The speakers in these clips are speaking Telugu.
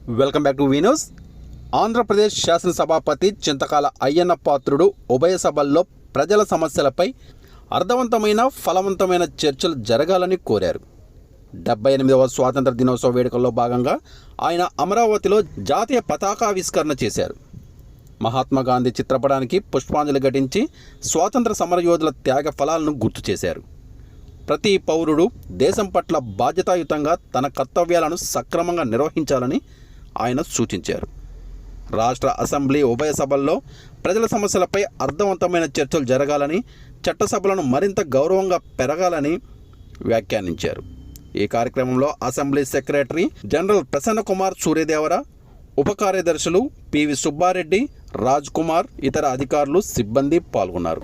వెల్కమ్ బ్యాక్ టు వీనోస్ ఆంధ్రప్రదేశ్ శాసనసభాపతి చింతకాల అయ్యన్న పాత్రుడు ఉభయ సభల్లో ప్రజల సమస్యలపై అర్థవంతమైన ఫలవంతమైన చర్చలు జరగాలని కోరారు. డెబ్బై ఎనిమిదవ స్వాతంత్ర దినోత్సవ వేడుకల్లో భాగంగా ఆయన అమరావతిలో జాతీయ పతాకావిష్కరణ చేశారు. మహాత్మా గాంధీ చిత్రపటానికి పుష్పాంజలి ఘటించి స్వాతంత్ర సమరయోధుల త్యాగ ఫలాలను గుర్తు చేశారు. ప్రతి పౌరుడు దేశం పట్ల బాధ్యతాయుతంగా తన కర్తవ్యాలను సక్రమంగా నిర్వహించాలని ఆయన సూచించారు. రాష్ట్ర అసెంబ్లీ ఉభయ సభల్లో ప్రజల సమస్యలపై అర్థవంతమైన చర్చలు జరగాలని చట్టసభలను మరింత గౌరవంగా పెరగాలని వ్యాఖ్యానించారు. ఈ కార్యక్రమంలో assembly secretary general Prasanna Kumar Suryadevara ఉప కార్యదర్శులు పివి సుబ్బారెడ్డి రాజ్ కుమార్ ఇతర అధికారులు సిబ్బంది పాల్గొన్నారు.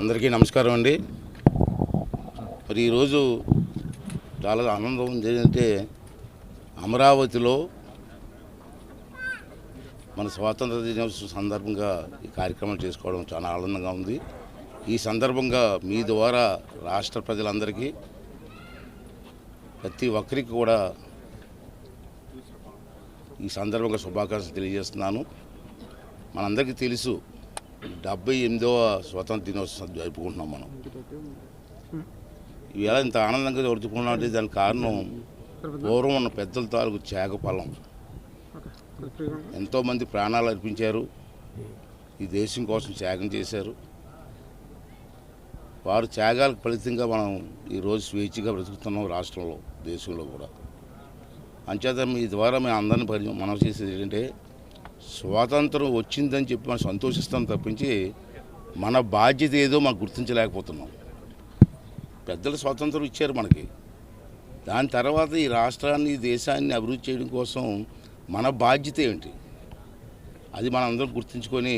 అందరికీ నమస్కారం అండి. మరి ఈరోజు చాలా ఆనందం ఉంది ఏంటంటే అమరావతిలో మన స్వాతంత్ర దినోత్సవం సందర్భంగా ఈ కార్యక్రమం చేసుకోవడం చాలా ఆనందంగా ఉంది. ఈ సందర్భంగా మీ ద్వారా రాష్ట్ర ప్రజలందరికీ ప్రతి ఒక్కరికి కూడా ఈ సందర్భంగా శుభాకాంక్షలు తెలియజేస్తున్నాను. మనందరికీ తెలుసు డెబ్బై ఎనిమిదవ స్వాతంత్ర దినోత్సవం జరుపుకుంటున్నాం మనం. ఇవాళ ఇంత ఆనందంగా జరుపుకుంటున్నాం అంటే దానికి కారణం పూర్వం ఉన్న పెద్దల తాలూకు త్యాగ ఫలం ఎంతోమంది ప్రాణాలు అర్పించారు. ఈ దేశం కోసం త్యాగం చేశారు. వారు త్యాగాలకు ఫలితంగా మనం ఈరోజు స్వేచ్ఛగా బ్రతుకుతున్నాం రాష్ట్రంలో దేశంలో కూడా. అంచేత మీ ద్వారా మేము అందరిని పరి మనం చేసేది ఏంటంటే స్వాతంత్రం వచ్చిందని చెప్పి మనం సంతోషిస్తాం తప్పించి మన బాధ్యత ఏదో మనం గుర్తించలేకపోతున్నాం. పెద్దలు స్వాతంత్రం ఇచ్చారు మనకి. దాని తర్వాత ఈ రాష్ట్రాన్ని ఈ దేశాన్ని అభివృద్ధి చేయడం కోసం మన బాధ్యత ఏంటి? అది మనం అందరం గుర్తుంచుకొని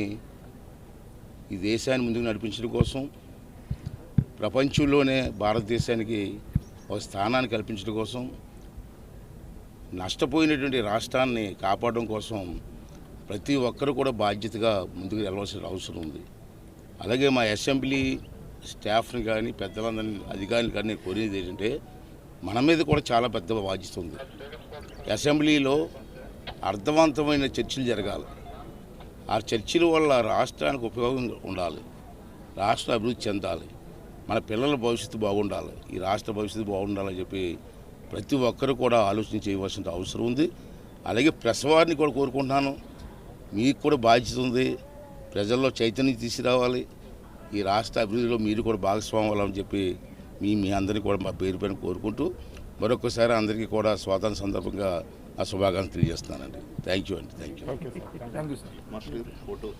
ఈ దేశాన్ని ముందుకు నడిపించడం కోసం ప్రపంచంలోనే భారతదేశానికి ఒక స్థానాన్ని కల్పించడం కోసం నష్టపోయినటువంటి రాష్ట్రాన్ని కాపాడడం కోసం ప్రతి ఒక్కరు కూడా బాధ్యతగా ముందుకు వెళ్ళవలసిన అవసరం ఉంది. అలాగే మా అసెంబ్లీ స్టాఫ్ని కానీ పెద్దలందరినీ అధికారులు కానీ నేను కోరేది ఏంటంటే మన మీద కూడా చాలా పెద్ద బాధ్యత ఉంది. అసెంబ్లీలో అర్థవంతమైన చర్చలు జరగాలి. ఆ చర్చల వల్ల రాష్ట్రానికి ఉపయోగం ఉండాలి. రాష్ట్ర అభివృద్ధి చెందాలి. మన పిల్లల భవిష్యత్తు బాగుండాలి. ఈ రాష్ట్ర భవిష్యత్తు బాగుండాలని చెప్పి ప్రతి ఒక్కరు కూడా ఆలోచన చేయవలసిన అవసరం ఉంది. అలాగే ప్రెస్ వారిని కూడా కోరుకుంటున్నాను. మీకు కూడా బాధ్యత ఉంది. ప్రజల్లో చైతన్యం తీసుకురావాలి. ఈ రాష్ట్ర అభివృద్ధిలో మీరు కూడా భాగస్వామ్యం అవ్వాలని చెప్పి మీ మీ అందరినీ కూడా మా పేరు పైన కోరుకుంటూ మరొకసారి అందరికీ కూడా స్వాతంత్ర సందర్భంగా ఆ శుభాకాంక్షలు తెలియజేస్తున్నానండి. థ్యాంక్ యూ అండి థ్యాంక్ యూ